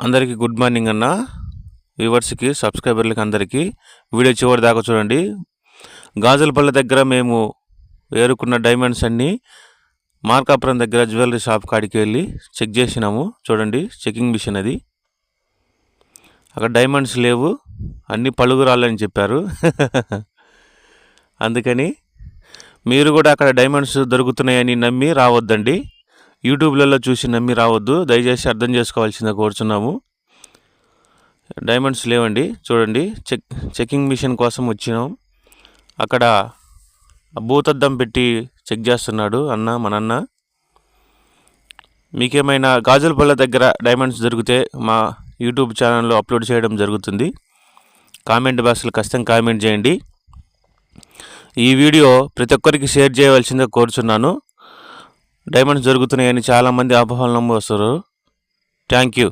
అందరికీ good morning అన్న. వ్యూవర్స్కి సబ్స్క్రైబర్లకి అందరికీ వీడియో చివరి దాకా చూడండి. గాజులపల్లి దగ్గర మేము ఏరుకున్న డైమండ్స్ అన్నీ మార్కాపురం దగ్గర జ్యువెలరీ షాప్ కాడికి వెళ్ళి చెక్ చేసినాము. చూడండి చెకింగ్ మిషన్ అది. అక్కడ డైమండ్స్ లేవు. అన్నీ పలుగురాలని చెప్పారు. అందుకని మీరు కూడా అక్కడ డైమండ్స్ దొరుకుతున్నాయని నమ్మి రావద్దండి. యూట్యూబ్లలో చూసి నమ్మి రావద్దు దయచేసి అర్థం చేసుకోవాల్సిందే కోరుచున్నాము. డైమండ్స్ లేవండి చూడండి చెక్ చెకింగ్ మిషన్ కోసం వచ్చినాం. అక్కడ భూతద్దం పెట్టి చెక్ చేస్తున్నాడు అన్న మనన్న. మీకేమైనా మీకేమైనా పళ్ళ దగ్గర డైమండ్స్ దొరికితే మా యూట్యూబ్ ఛానల్లో అప్లోడ్ చేయడం జరుగుతుంది. కామెంట్ బాక్స్లో ఖచ్చితంగా కామెంట్ చేయండి. ఈ వీడియో ప్రతి ఒక్కరికి షేర్ చేయవలసిందే కోరుచున్నాను. డైమండ్స్ జరుగుతున్నాయని చాలామంది అపోహలు నమ్ముస్తారు. Thank you